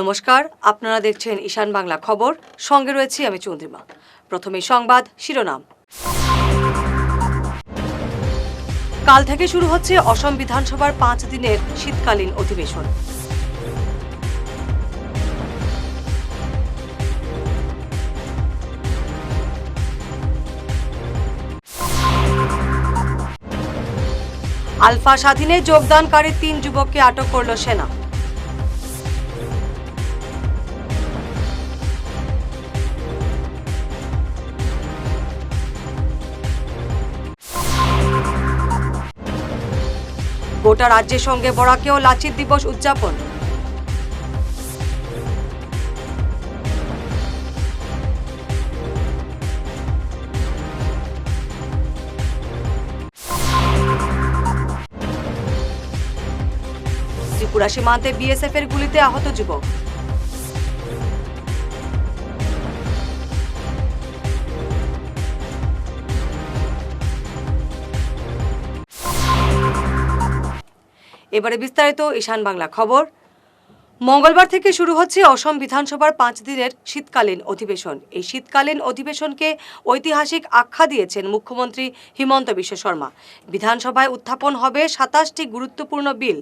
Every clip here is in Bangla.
নমস্কার, আপনারা দেখছেন ঈশান বাংলা খবর। সঙ্গে রয়েছি আমি চন্দ্রিমা। প্রথমে সংবাদ, শিরোনাম। কাল থেকে শুরু হচ্ছে অসম বিধানসভার পাঁচ দিনের শীতকালীন অধিবেশন। আলফা স্বাধীনে যোগদানকারী তিন যুবককে আটক করল সেনা। গোটা রাজ্যের সঙ্গে বরাকেও লাচিত দিবস উদযাপন। ত্রিপুরা সীমান্তে বিএসএফ এর গুলিতে আহত যুবক। এবারে বিস্তারিত ঈশান বাংলা খবর। মঙ্গলবার থেকে শুরু হচ্ছে অসম বিধানসভার পাঁচ দিনের শীতকালীন অধিবেশন। এই শীতকালীন অধিবেশনকে ঐতিহাসিক আখ্যা দিয়েছেন মুখ্যমন্ত্রী হিমন্ত বিশ্ব শর্মা। বিধানসভায় উত্থাপন হবে সাতাশটি গুরুত্বপূর্ণ বিল।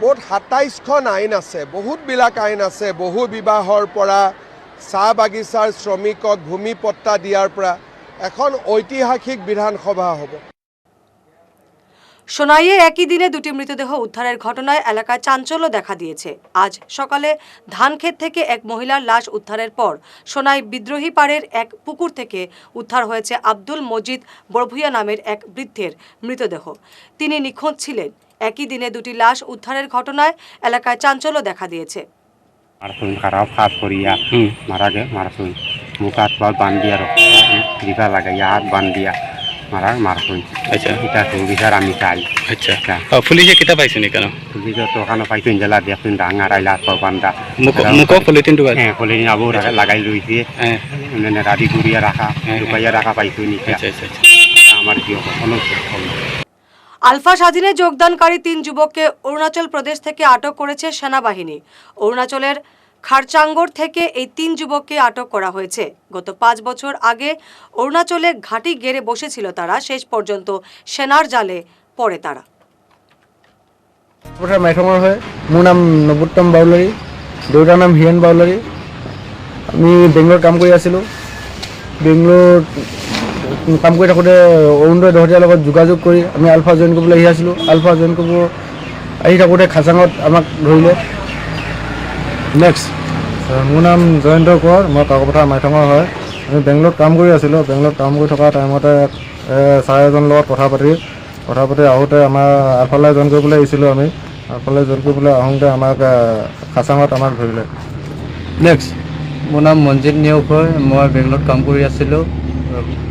মুঠ সাতাইছখন আইন আছে বহুতবিলাক আইন আছে, বহু বিবাহৰ পৰা চাহ বাগিচাৰ শ্ৰমিকক ভূমি পট্টা দিয়াৰ পৰা। এখন ঐতিহাসিক বিধানসভা হ'ব। সোনাইয়ে একই দিনে দুটি মৃতদেহ উদ্ধারের ঘটনায় এলাকায় চাঞ্চল্য দেখা দিয়েছে। আজ সকালে ধানক্ষেত থেকে এক মহিলার লাশ উদ্ধারের পর সোনাই বিদ্রোহী পাড়ের এক পুকুর থেকে উদ্ধার হয়েছে আব্দুল মজিদ বড়ভুইয়া নামের এক বৃদ্ধের মৃতদেহ। তিনি নিখোঁজ ছিলেন। একই দিনে দুটি লাশ উদ্ধারের ঘটনায় এলাকায় চাঞ্চল্য দেখা দিয়েছে। মারা মুখ হাত বান দিয়া লাগাইয়া, হাত বান দিয়া মারার মারাথুন আচ্ছা। এটা তো বিচার আমি চাই। আচ্ছা। আচ্ছা কেন পুলিশে তো ওখানে পাইছুন জেলা দিয়াছুন বান্ধা মুখ পাইছে? হ্যাঁ আবু লাগাই রয়েছে হ্যাঁ। মানে রাডি করিয়া রাখা হ্যাঁ, রাখা পাইছুন আচ্ছা আচ্ছা আচ্ছা। আমার কি কখনো আলফা স্বাধীনে যোগদানকারী তিন যুবককে অরুণাচল প্রদেশ থেকে আটক করেছে সেনাবাহিনী। অরুণাচলের খারচাঙ্গর থেকে এই তিন যুবককে আটক করা হয়েছে। গত পাঁচ বছর আগে অরুণাচলে ঘাঁটি গেড়ে বসেছিল তারা, শেষ পর্যন্ত সেনার জালে পড়ে তারা। মাইথঙৰ হয়, মোৰ নাম নৱোত্তম বাউলাৰী, দেউতাৰ নাম হীৰেণ বাউলাৰী। আমি বেংগলত কাম কৰি আছিলোঁ। বেংগলোৰত কাম কৰি থাকোঁতে অৰুণোদয় দহতীয়াৰ লগত যোগাযোগ কৰি আমি আলফা জইন কৰিবলৈ আহি আছিলোঁ। আলফা জইন কৰিব আহি থাকোঁতে খাচাঙত আমাক ধৰিলে। নেক্সট মোৰ নাম জয়ন্ত কোঁৱৰ মই কাকপথাৰ মাইথঙৰ হয়। আমি বেংগলত কাম কৰি আছিলোঁ বেংগলত কাম কৰি থকা টাইমতে ছাৰ এজনৰ লগত কথা পাতি কথা পাতি আহোঁতে আমাৰ আলফালৈ জইন কৰিবলৈ আহিছিলোঁ আমি। আলফালৈ জইন কৰিবলৈ আহোঁতে আমাক খাচাঙত আমাক ধৰিলে। নেক্সট মোৰ নাম মনজিত নেওগ হয় মই বেংগলত কাম কৰি আছিলোঁ।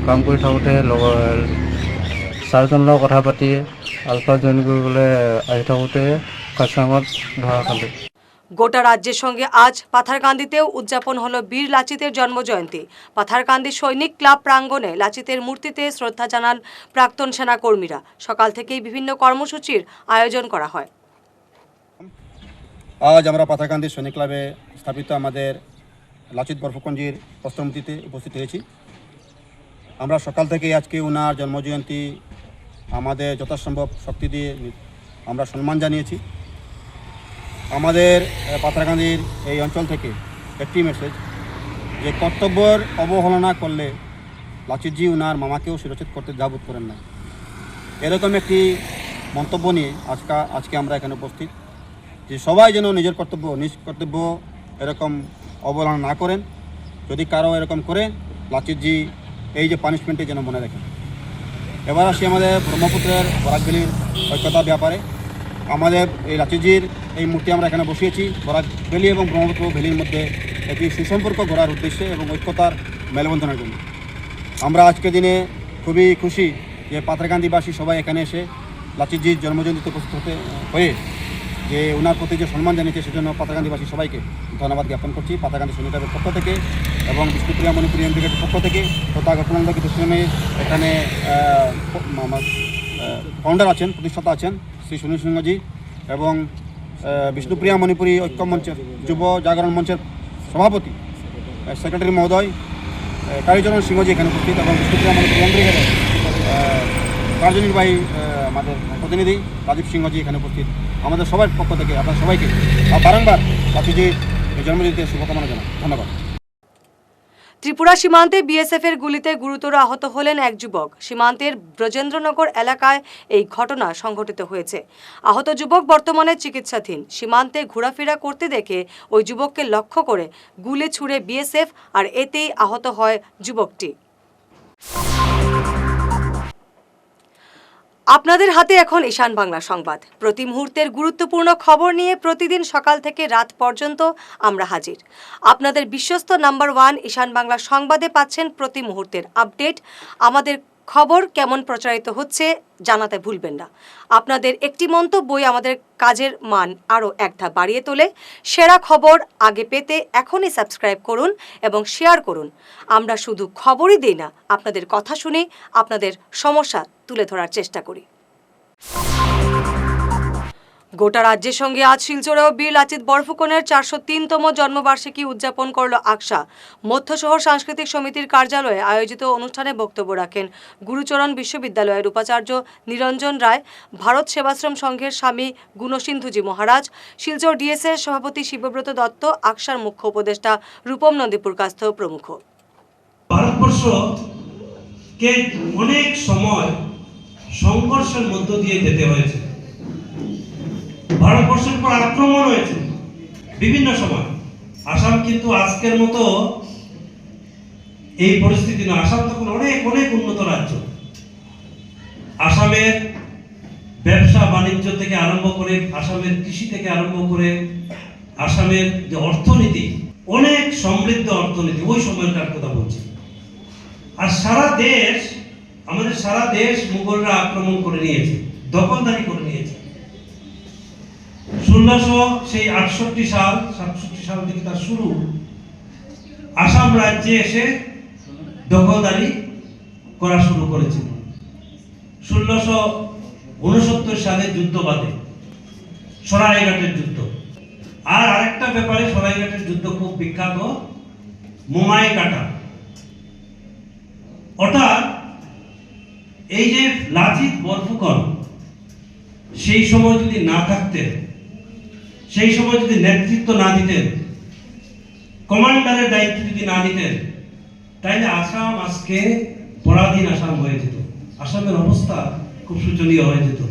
কাম কৰি থাকোঁতে লগৰ ছাৰজনৰ লগত কথা পাতি আলফা জইন কৰিবলৈ আহি থাকোঁতে কাছাঙত ধৰা খালোঁ। গোটা রাজ্যের সঙ্গে আজ পাথারকান্দিতেও উদযাপন হলো বীর লাচিতের জন্মজয়ন্তী। পাথারকান্দি সৈনিক ক্লাব প্রাঙ্গণে লাচিতের মূর্তিতে শ্রদ্ধা জানান প্রাক্তন সেনাকর্মীরা। সকাল থেকেই বিভিন্ন কর্মসূচির আয়োজন করা হয়। আজ আমরা পাথারকান্দি সৈনিক ক্লাবে স্থাপিত আমাদের লাচিত বরফকঞ্জির প্রস্ত্রমূর্তিতে উপস্থিত হয়েছি। আমরা সকাল থেকে আজকে ওনার জন্মজয়ন্তী আমাদের যথাসম্ভব শক্তি দিয়ে আমরা সম্মান জানিয়েছি। আমাদের আহ, পাথারকান্দির এই অঞ্চল থেকে একটি মেসেজ যে কর্তব্যের অবহেলনা করলে লাচিতজি ওনার মামাকেও শিরোচ্ছেদ করতে যাবত করেন না এরকম একটি মন্তব্য নিয়ে আজকে আজকে আমরা এখানে উপস্থিত যে সবাই যেন নিজের কর্তব্য নিজ কর্তব্য এরকম অবহেলনা না করেন। যদি কারও এরকম করে লাচিতজি এই যে পানিশমেন্টে যেন মনে রাখেন। এবার আসি আমাদের ব্রহ্মপুত্রের বরাকবেলির ঐক্যতার ব্যাপারে। আমাদের এই লাচিতজির এই মূর্তি আমরা এখানে বসিয়েছি। বরাক ভ্যালি এবং ব্রহ্মপুত্র ভ্যালির মধ্যে একটি সুসম্পর্ক গড়ার উদ্দেশ্যে এবং ঐক্যতার মেলবন্ধনের জন্য। আমরা আজকে দিনে খুবই খুশি যে পাথারকান্দিবাসী সবাই এখানে এসে লাচিতজির জন্মজয়ন্তীতে উপস্থিত হতে, হয়ে যে ওনার প্রতি যে সম্মান জানিয়েছে, সেজন্য পাতাকান্দিবাসী সবাইকে ধন্যবাদ জ্ঞাপন করছি। পাতাকান্দি সৈনিকের পক্ষ থেকে এবং বিষ্ণুপ্রিয়া মণিপুরি এমপিকের পক্ষ থেকে, তথা ঘটনান্দা কৃষ্ণমে এখানে ফাউন্ডার আছেন, প্রতিষ্ঠাতা আছেন, শ্রী সুনীল সিংহজি এবং বিষ্ণুপ্রিয়া মণিপুরী ঐক্য মঞ্চের যুব জাগরণ মঞ্চের সভাপতি সেক্রেটারি মহোদয় কালীচরণ সিংহজি এখানে উপস্থিত এবং বিষ্ণুপ্রিয়া মণিপুরী কেন্দ্রীয় কার্যনির্বাহী আমাদের প্রতিনিধি রাজীব সিংহজি এখানে উপস্থিত। আমাদের সবার পক্ষ থেকে আপনার সবাইকে বারংবার বাপুজির জন্মদিনতে শুভকামনা জানাই। ধন্যবাদ। ত্রিপুরা সীমান্তে বিএসএফ এর গুলিতে গুরুতর আহত হলেন এক যুবক। সীমান্তের ব্রজেন্দ্রনগর এলাকায় এই ঘটনা সংঘটিত হয়েছে। আহত যুবক বর্তমানে চিকিৎসাধীন। সীমান্তে ঘোরাফেরা করতে দেখে ওই যুবককে লক্ষ্য করে গুলি ছুড়ে বিএসএফ আর এতেই আহত হয় যুবকটি। আপনাদের হাতে এখন ঈশান বাংলা সংবাদ। প্রতি মুহূর্তের গুরুত্বপূর্ণ খবর নিয়ে প্রতিদিন সকাল থেকে রাত পর্যন্ত আমরা হাজির। আপনাদের বিশ্বস্ত নাম্বার ওয়ান ঈশান বাংলা সংবাদে পাচ্ছেন প্রতি মুহূর্তের আপডেট। আমাদের খবর কেমন প্রচারিত হচ্ছে জানাতে ভুলবেন না। আপনাদের একটি মন্তব্যই আমাদের কাজের মান আরও এক ধাপ বাড়িয়ে তোলে। সেরা খবর আগে পেতে এখনই সাবস্ক্রাইব করুন এবং শেয়ার করুন। আমরা শুধু খবরই দিই না, আপনাদের কথা শুনে আপনাদের সমস্যা তুলে ধরার চেষ্টা করি। গোটা রাজ্যের সঙ্গে আজ শিলচরেও বীর লাচিত বরফুকনের চারশো তিনতম জন্মবার্ষিকী উদযাপন করল আকসা। মধ্য শহর সাংস্কৃতিক সমিতির কার্যালয়ে আয়োজিত অনুষ্ঠানে বক্তব্য রাখেন গুরুচরণ বিশ্ববিদ্যালয়ের উপাচার্য নিরঞ্জন রায়, ভারত সেবাশ্রম সংঘের স্বামী গুণসিন্ধুজি মহারাজ, শিলচর ডিএসএর সভাপতি শিবব্রত দত্ত, আকসার মুখ্য উপদেষ্টা রূপম নন্দীপুর কাস্থ প্রমুখ। ভারতবর্ষকে অনেক সময় সংঘর্ষের মধ্য দিয়ে যেতে হয়েছে। ভারতবর্ষের উপর আক্রমণ হয়েছে বিভিন্ন সময়। আসাম কিন্তু আজকের মতো এই পরিস্থিতি না। আসাম তখন অনেক অনেক উন্নত রাজ্য। আসামের ব্যবসা বাণিজ্য থেকে আরম্ভ করে, আসামের কৃষি থেকে আরম্ভ করে, আসামের যে অর্থনীতি, অনেক সমৃদ্ধ অর্থনীতি, ওই সময়কার কথা বলছি। আর সারা দেশ, আমাদের সারা দেশ মুঘলরা আক্রমণ করে নিয়েছে। দখলদারি করে ষোলোশো সেই আটষট্টি সাল, সাতষট্টি সাল থেকে তার শুরু, আসাম রাজ্যে এসে দখলদারি করা শুরু করেছিল। ষোলোশো উনসত্তর সালে যুদ্ধ বাদে সরাইঘাটের যুদ্ধ। আর আরেকটা ব্যাপারে সরাইঘাটের যুদ্ধ খুব বিখ্যাত মোমাই কাটা অর্থাৎ এই যে লাচিত বরফুকন, সেই সময় যদি না থাকতেন সেই সময় যদি নেতৃত্ব না দিতেন, কমান্ডারের দায়িত্ব যদি না নিতেন তাইলে আসাম আজকে পরাধীন আসাম হয়ে যেত। আসামের অবস্থা খুব শোচনীয় হয়ে যেত।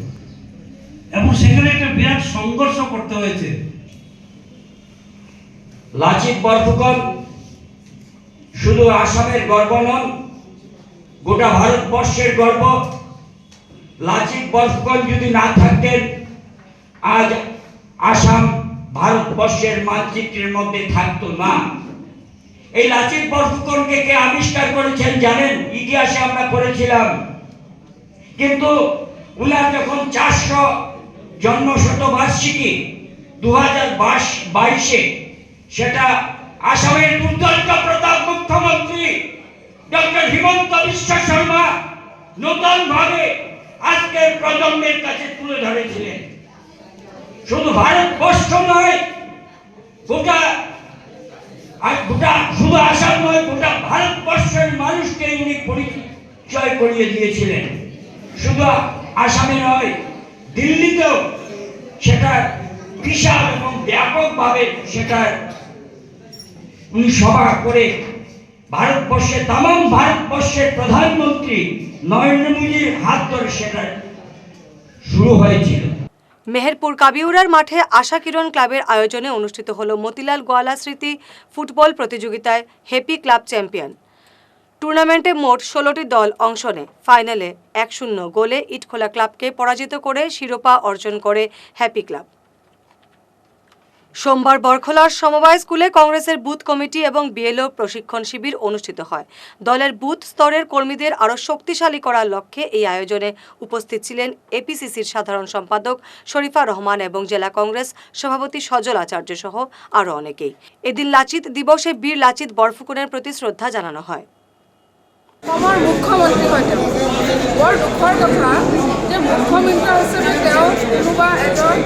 এবং সেখানে একটা বিরাট সংঘর্ষ করতে হয়েছে। লাচিত বরফুকন শুধু আসামের গর্ব নন, গোটা ভারতবর্ষের গর্ব। লাচিত বরফুকন যদি না থাকতেন, আজ আসাম ভারতবর্ষের মানচিত্রের মধ্যে থাকতো না। এই লাচিত বরফুকনকে কে আবিষ্কার করেছেন জানেন? ইতিহাসে আমরা করেছিলাম কিন্তু উনার যখন চারশো জন্ম শতবার্ষিকী দু হাজার বাইশ বাইশে সেটা আসামের দুর্দান্ত প্রতাপ মুখ্যমন্ত্রী ডক্টর হিমন্ত বিশ্ব শর্মা নতুন ভাবে আজকের প্রজন্মের কাছে তুলে ধরেছিলেন। শুধু ভারতবর্ষ নয়, গোটা গোটা শুধু আসাম নয়, গোটা ভারতবর্ষের মানুষকে উনি পরিচয় করিয়ে দিয়েছিলেন। শুধু আসামে নয়, দিল্লিতেও সেটা বিশাল এবং ব্যাপকভাবে সেটা উনি সভা করে ভারতবর্ষের তাম ভারতবর্ষের প্রধানমন্ত্রী নরেন্দ্র মোদীর হাত ধরে সেটা শুরু হয়েছিল। মেহেরপুর কাবিউরার মাঠে আশা কিরণ ক্লাবের আয়োজনে অনুষ্ঠিত হল মতিলাল গোয়ালা স্মৃতি ফুটবল প্রতিযোগিতায় হ্যাপি ক্লাব চ্যাম্পিয়ন। টুর্নামেন্টে মোট ষোলোটি দল অংশ নেয়। ফাইনালে এক শূন্য গোলে ইটখোলা ক্লাবকে পরাজিত করে শিরোপা অর্জন করে হ্যাপি ক্লাব। সোমবার বরখলার সমবায় স্কুলে কংগ্রেসের বুথ কমিটি এবং বিএলও প্রশিক্ষণ শিবির অনুষ্ঠিত হয়। দলের বুথ স্তরের কর্মীদের আরও শক্তিশালী করার লক্ষ্যে এই আয়োজনে উপস্থিত ছিলেন এপিসিসির সাধারণ সম্পাদক শরীফা রহমান এবং জেলা কংগ্রেস সভাপতি সজল আচার্য সহ আরও অনেকেই। এদিন লাচিত দিবসে বীর লাচিত বরফুকনের প্রতি শ্রদ্ধা জানানো হয়। অসমৰ মুখ্যমন্ত্ৰী হিচাপে তেওঁ কোনোবা এজন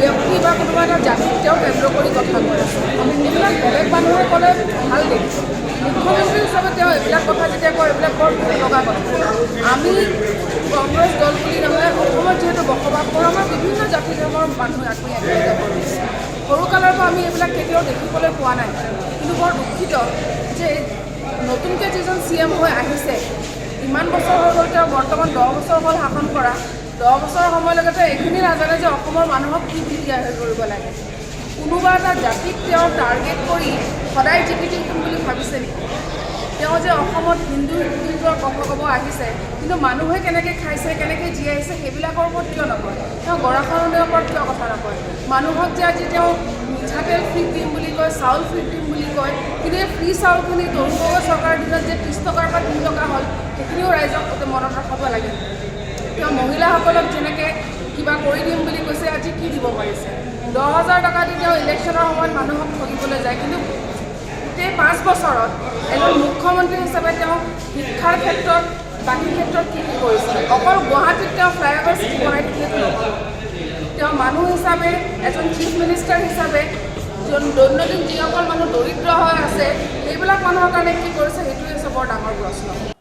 ব্যক্তি বা কোনোবা এটা জাতিক তেওঁ কেন্দ্ৰ কৰি কথা কৈ আছে। এইবিলাক বেলেগ মানুহে ক'লে ভালো দেখিছে। মুখ্যমন্ত্ৰী হিচাপে তেওঁ এইবিলাক কথা যেতিয়া কয়, এইবিলাক বৰ দুখ লগা কথা। আমি কংগ্ৰেছ দল বুলি নহয়, অসমত যিহেতু বসবাস কৰোঁ, আমাৰ বিভিন্ন জাতি ধৰ্মৰ মানুহ আমি একেলগে কৰিছোঁ সৰুকালৰ পৰা আমি এইবিলাক কেতিয়াও দেখিবলৈ পোৱা নাই। কিন্তু বৰ দুখিত যে নতুনকৈ যিজন চি এম হৈ আহিছে, ইমান বছৰ হৈ গ'ল, তেওঁ বৰ্তমান দহ বছৰ হ'ল শাসন কৰা। দহ বছৰৰ সময়লৈকে তেওঁ এইখিনি নাজানে যে অসমৰ মানুহক কি কি দিয়া হেৰি কৰিব লাগে। কোনোবা এটা জাতিক তেওঁ টাৰ্গেট কৰি সদায় জিকি থাকিম বুলি ভাবিছে নেকি? তেওঁ যে অসমত হিন্দু হিন্দুত্বৰ কথা ক'ব আহিছে, কিন্তু মানুহে কেনেকৈ খাইছে, কেনেকৈ জীয়াইছে সেইবিলাকৰ ওপৰত কিয় নকয়? তেওঁ গৰাখহনীয়াৰ ওপৰত কিয় কথা নকয়? মানুহক যে আজি তেওঁ মিঠাতেল ফ্ৰী দিম বুলি কয়, চাউল ফ্ৰী দিম বুলি কয়, কিন্তু এই ফ্ৰী চাউলখিনি তৰুণ গগৈ চৰকাৰৰ দিনত যে ত্ৰিছ টকাৰ পৰা তিনি টকা হ'ল, সেইখিনিও ৰাইজক মনত ৰখাব লাগে। তেওঁ মহিলাসকলক যেনেকৈ কিবা কৰি দিম বুলি কৈছে, আজি কি দিব পাৰিছে? দহ হাজাৰ টকা দি তেওঁ ইলেকশ্যনৰ সময়ত মানুহক ঠগিবলৈ যায়, কিন্তু গোটেই পাঁচ বছৰত এজন মুখ্যমন্ত্ৰী হিচাপে তেওঁ শিক্ষাৰ ক্ষেত্ৰত, বাকী ক্ষেত্ৰত কি কি কৰিছে? অকল গুৱাহাটীত তেওঁ ফ্লাইঅভাৰ চিটি বনাই থাকিলেতো নহ'ব তেওঁ মানুহ হিচাপে, এজন চিফ মিনিষ্টাৰ হিচাপে দৈনন্দিন যিসকল মানুহ দৰিদ্ৰ হৈ আছে, সেইবিলাক মানুহৰ কাৰণে কি কৰিছে, সেইটোৱে হৈছে বৰ ডাঙৰ প্ৰশ্ন।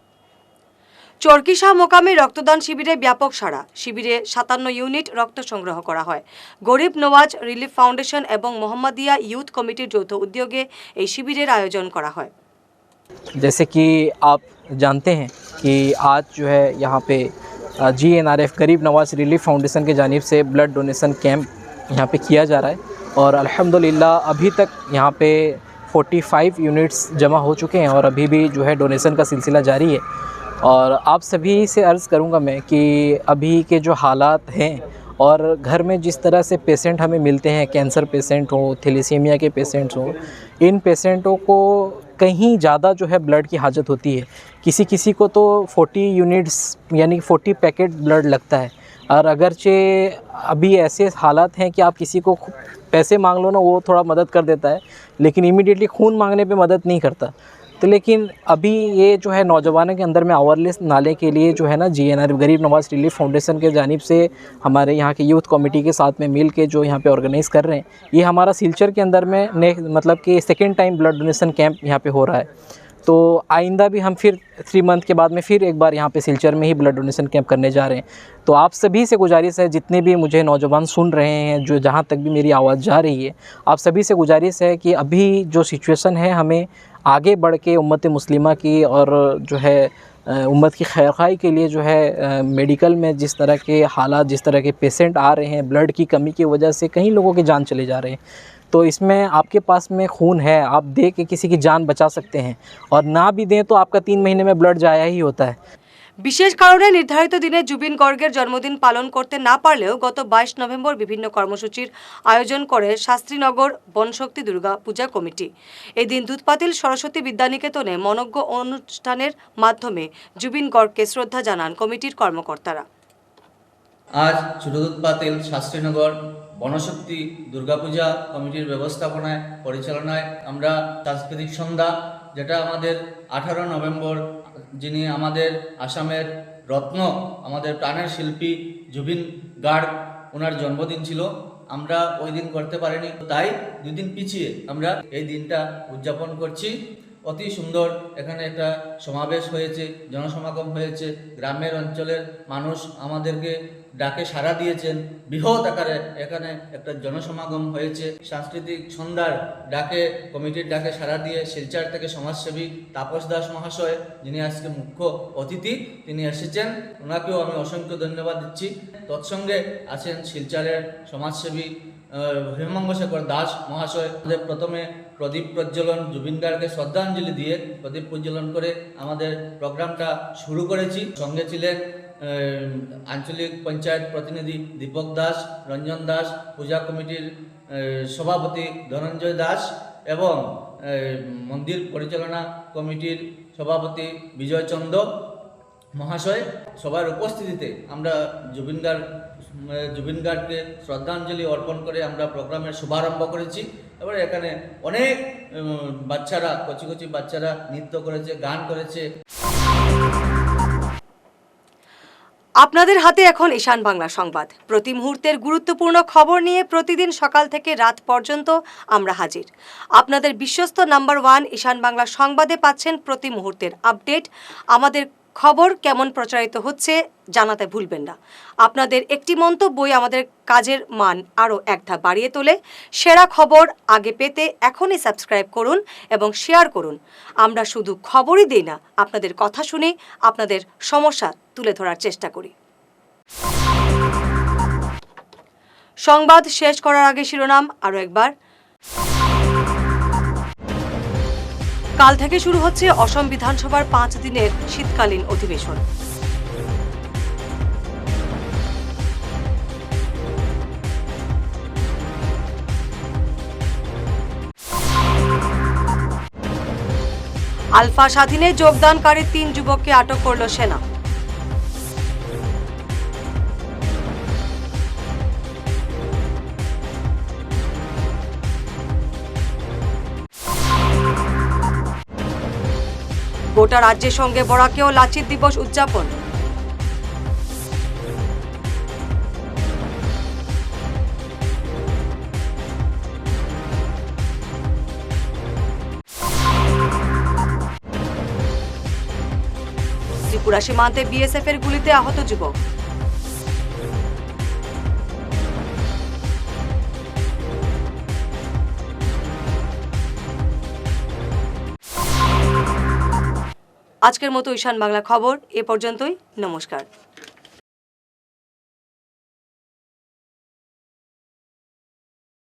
চরকিশাহ মোকামে রক্তদান শিবিরে ব্যাপক সাড়া শিবিরে সাতান্ন ইউনিট রক্ত সংগ্রহ করা হয় গরিব নওয়াজ রিলিফ ফাউন্ডেশন এবং মোহাম্মদিয়া ইউথ কমিটির যৌথ উদ্যোগে এই শিবিরের আয়োজন করা হয় जैसे कि आप जानते हैं कि आज जो है यहाँ पे जी एन आर एफ गरीब नवाज रिलीफ फाउंडेशन के जानिब से ब्लड डोनेशन कैंप यहाँ पे किया जा रहा है और अल्हम्दुलिल्लाह अभी तक यहाँ पे 45 यूनिट्स जमा हो चुके हैं और अभी भी जो है डोनेशन का सिलसिला जारी है और आप सभी से अर्ज़ करूँगा मैं कि अभी के जो हालात हैं और घर में जिस तरह से पेशेंट हमें मिलते हैं कैंसर पेशेंट हो थैलेसीमिया के पेशेंट्स हो, इन पेशेंटों को कहीं ज़्यादा जो है ब्लड की हाजत होती है। किसी किसी को तो 40 यूनिट्स यानी 40 पैकेट ब्लड लगता है। और अगरचे अभी ऐसे हालात हैं कि आप किसी को पैसे मांग लो ना, वो थोड़ा मदद कर देता है, लेकिन इमीडिएटली खून मांगने पे मदद नहीं करता। तो लेकिन अभी ये जो है नौजवानों के अंदर में अवेयरनेस नाले के लिए जो है ना जी एन आर गरीब नवाज़ रिलीफ फाउंडेशन के जानिब से हमारे यहाँ के यूथ कमेटी के साथ में मिल के जो यहाँ पे ऑर्गेनाइज़ कर रहे हैं, ये हमारा सिलचर के अंदर में ने मतलब कि second time blood donation camp यहाँ पे हो रहा है। तो आइंदा भी हम फिर थ्री मंथ के बाद में फिर एक बार यहाँ पे सिलचर में ही ब्लड डोनेशन कैंप करने जा रहे हैं। तो आप सभी से गुजारिश है, जितने भी मुझे नौजवान सुन रहे हैं, जो जहाँ तक भी मेरी आवाज़ जा रही है, आप सभी से गुजारिश है कि अभी जो सिचुएशन है हमें आगे बढ़ के उम्मत मुस्लिमा की और जो है उम्मत की खैर खाई के लिए जो है मेडिकल में जिस तरह के हालात, जिस तरह के पेशेंट आ रहे हैं, ब्लड की कमी की वजह से कई लोगों की जान चले जा रहे हैं। तो इसमें आपके पास में खून है, आप दे के किसी की जान बचा सकते हैं। और ना भी दें तो आपका तीन महीने में ब्लड जाया ही होता है। বিশেষ কারণে নির্ধারিত দিনে জুবিন গর্গের জন্মদিন পালন করতে না পারলেও গত বাইশ নভেম্বর বিভিন্ন কর্মসূচির আয়োজন করে শাস্ত্রীনগর বনশক্তি দুর্গা পূজা কমিটি। এই দিন দুধপাতিল সরস্বতী বিদ্যানিকেতনে মনজ্ঞ অনুষ্ঠানের মাধ্যমে জুবিন গর্গকে শ্রদ্ধা জানান কমিটির কর্মকর্তারা। আজ ছোটদুধ পাতিল শাস্ত্রীনগর বনশক্তি দুর্গাপূজা কমিটির ব্যবস্থাপনায়, পরিচালনায় আমরা সাংস্কৃতিক সন্ধ্যা যেটা আমাদের আঠারো নভেম্বর, যিনি আমাদের আসামের রত্ন, আমাদের প্রাণের শিল্পী জুবিন গার্গ ওনার জন্মদিন ছিল। আমরা ওই দিন করতে পারিনি। তাই দুদিন পিছিয়ে আমরা এই দিনটা উদযাপন করছি। অতি সুন্দর। এখানে একটা সমাবেশ হয়েছে, জনসমাগম হয়েছে। গ্রামের অঞ্চলের মানুষ আমাদেরকে ডাকে সাড়া দিয়েছেন। বৃহৎ আকারে এখানে একটা জনসমাগম হয়েছে। সাংস্কৃতিক সন্ধ্যার ডাকে, কমিটির ডাকে সাড়া দিয়ে শিলচার থেকে সমাজসেবী তাপস দাস মহাশয়, যিনি আজকে মুখ্য অতিথি, তিনি এসেছেন। ওনাকেও আমি অসংখ্য ধন্যবাদ দিচ্ছি। তৎসঙ্গে আছেন শিলচারের সমাজসেবী হেমঙ্গশেখর দাস মহাশয়। প্রথমে প্রদীপ প্রজ্বলন জুবিন গার্গকে শ্রদ্ধাঞ্জলি দিয়ে প্রদীপ প্রজ্বলন করে আমাদের প্রোগ্রামটা শুরু করেছি। সঙ্গে ছিলেন আঞ্চলিক পঞ্চায়েত প্রতিনিধি দীপক দাস রঞ্জন দাস পূজা কমিটির সভাপতি ধনঞ্জয় দাস এবং মন্দির পরিচালনা কমিটির সভাপতি বিজয় চন্দ্র মহাশয়। সবার উপস্থিতিতে আমরা জুবিন গার্গ উম, জুবিন গার্গকে শ্রদ্ধাঞ্জলি অর্পণ করে আমরা প্রোগ্রামের শুভারম্ভ করেছি। এবারে এখানে অনেক বাচ্চারা, কচি কচি বাচ্চারা নৃত্য করেছে, গান করেছে। আপনাদের হাতে এখন ঈশান বাংলা সংবাদ। প্রতি মুহূর্তের গুরুত্বপূর্ণ খবর নিয়ে প্রতিদিন সকাল থেকে রাত পর্যন্ত আমরা হাজির। আপনাদের বিশ্বস্ত নাম্বার ওয়ান ঈশান বাংলা সংবাদে পাচ্ছেন প্রতি মুহূর্তের আপডেট। আমাদের খবর কেমন প্রচারিত হচ্ছে জানাতে ভুলবেন না। আপনাদের একটি মন্তব্যই আমাদের কাজের মান আরও এক ধাপ বাড়িয়ে তোলে। সেরা খবর আগে পেতে এখনই সাবস্ক্রাইব করুন এবং শেয়ার করুন। আমরা শুধু খবরই দিই না, আপনাদের কথা শুনে আপনাদের সমস্যা তুলে ধরার চেষ্টা করি। সংবাদ শেষ করার আগে শিরোনাম আরও একবার। কাল থেকে শুরু হচ্ছে অসম বিধানসভার পাঁচ দিনের শীতকালীন অধিবেশন। আলফা স্বাধীনে যোগদানকারী তিন যুবককে আটক করল সেনা। গোটা রাজ্যের সঙ্গে বরাকেও লাচিত দিবস উদযাপন। ত্রিপুরা সীমান্তে বিএসএফ এর গুলিতে আহত যুবক। আজকের মতো ঈশান বাংলা খবর এ পর্যন্তই নমস্কার।